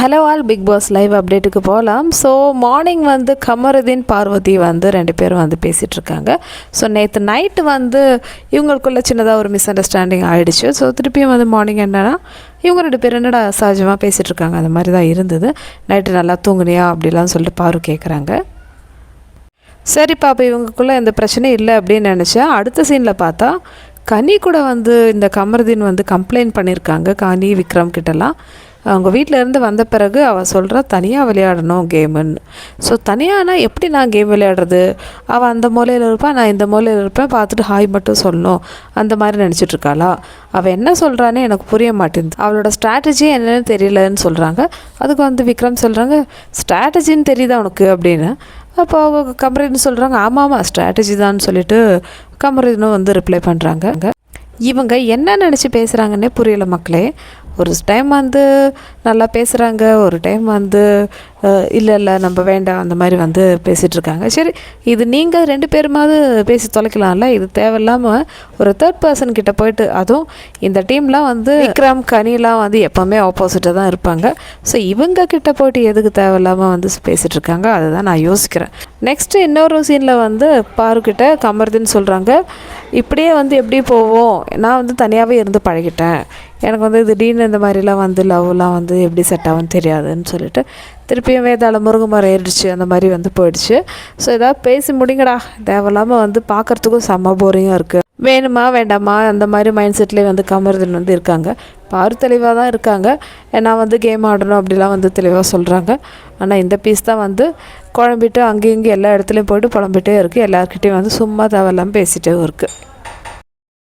Hello all Bigg Boss live அப்டேட்டுக்கு போகலாம் so morning வந்து கமருதீன் பார்வதி வந்து ரெண்டு பேரும் வந்து பேசிகிட்டு இருக்காங்க. ஸோ நேற்று நைட்டு வந்து இவங்களுக்குள்ள சின்னதாக ஒரு மிஸ் அண்டர்ஸ்டாண்டிங் ஆகிடுச்சு ஸோ திருப்பியும் வந்து மார்னிங் என்னென்னா இவங்க ரெண்டு பேர் என்னடா சகஜமாக பேசிகிட்டு இருக்காங்க? அந்த மாதிரி தான் இருந்தது. நைட்டு நல்லா தூங்குனியா? அப்படிலாம் சொல்லிட்டு பாரு கேட்குறாங்க சரி பாப்பா இவங்களுக்குள்ள எந்த பிரச்சனையும் இல்லை அப்படின்னு நினச்சேன். அடுத்த சீனில் பார்த்தா கனி கூட வந்து இந்த கமருதீன் வந்து கம்ப்ளைண்ட் பண்ணியிருக்காங்க. கனி விக்ரம் கிட்டலாம். அவங்க வீட்டில் இருந்து வந்த பிறகு அவள் சொல்கிறா தனியாக விளையாடணும் கேமுன்னு ஸோ தனியானா எப்படி நான் கேம் விளையாடுறது? அவள் அந்த மூலையில் இருப்பாள் நான் இந்த மூலையில் இருப்பேன் பார்த்துட்டு ஹாய் மட்டும் சொல்லணும். அந்த மாதிரி நினச்சிட்டு இருக்காளா? அவள் என்ன சொல்கிறானே எனக்கு புரிய மாட்டேங்குது. அவளோட ஸ்ட்ராட்டஜி என்னென்னு தெரியலன்னு சொல்கிறாங்க அதுக்கு வந்து விக்ரம் சொல்கிறாங்க ஸ்ட்ராட்டஜின்னு தெரியுதா உனக்கு? அப்படின்னு. அப்போ அவங்க கமரின்னு சொல்கிறாங்க ஆமாம் ஆமாம் ஸ்ட்ராட்டஜி தான் சொல்லிட்டு கமரினும் வந்து ரிப்ளை பண்ணுறாங்க இவங்க என்ன நினச்சி பேசுகிறாங்கன்னே புரியல மக்களே. ஒரு டைம் வந்து நல்லா பேசுகிறாங்க ஒரு டைம் வந்து இல்லை இல்லை நம்ம வேண்டாம் அந்த மாதிரி வந்து பேசிகிட்ருக்காங்க சரி இது நீங்கள் ரெண்டு பேருமாவது பேசி தொலைக்கலாம்ல? இது தேவையில்லாமல் ஒரு தேர்ட் பர்சன் கிட்ட போயிட்டு அதுவும் இந்த டீம்லாம் வந்து விக்ரம் கனிலாம் வந்து எப்போவுமே ஆப்போசிட்டாக தான் இருப்பாங்க. ஸோ இவங்க கிட்ட போயிட்டு எதுக்கு தேவையில்லாமல் வந்து பேசிகிட்ருக்காங்க அதை தான் நான் யோசிக்கிறேன். நெக்ஸ்ட்டு இன்னொரு சீனில் வந்து பாருக்கிட்ட கமருதுன்னு சொல்கிறாங்க இப்படியே வந்து எப்படி போவோம்? நான் வந்து தனியாகவே இருந்து பழகிட்டேன். எனக்கு வந்து திடீர்னு இந்த மாதிரிலாம் வந்து லவ்லாம் வந்து எப்படி செட் ஆகும்னு தெரியாதுன்னு சொல்லிட்டு திருப்பியும் வேதாளம் முருங்கை மரம் ஏறிடுச்சு அந்த மாதிரி வந்து போயிடுச்சு. ஸோ ஏதாவது பேசி முடிங்கடா. தேவையில்லாமல் வந்து பார்க்குறதுக்கும் செம்ம போரிங்காக இருக்குது வேணுமா வேண்டாமா அந்த மாதிரி மைண்ட் செட்லேயே வந்து கமருதன் வந்து இருக்காங்க. பாரு தெளிவாக தான் இருக்காங்க. ஏன்னா வந்து கேம் ஆடணும் அப்படிலாம் வந்து தெளிவாக சொல்கிறாங்க ஆனால் இந்த பீஸ் தான் வந்து குழம்பிட்டு அங்கேயும் இங்கேயும் எல்லா இடத்துலையும் போயிட்டு புலம்பிட்டே இருக்குது எல்லாருக்கிட்டேயும் வந்து சும்மா தேவையில்லாமல் பேசிகிட்டே இருக்குது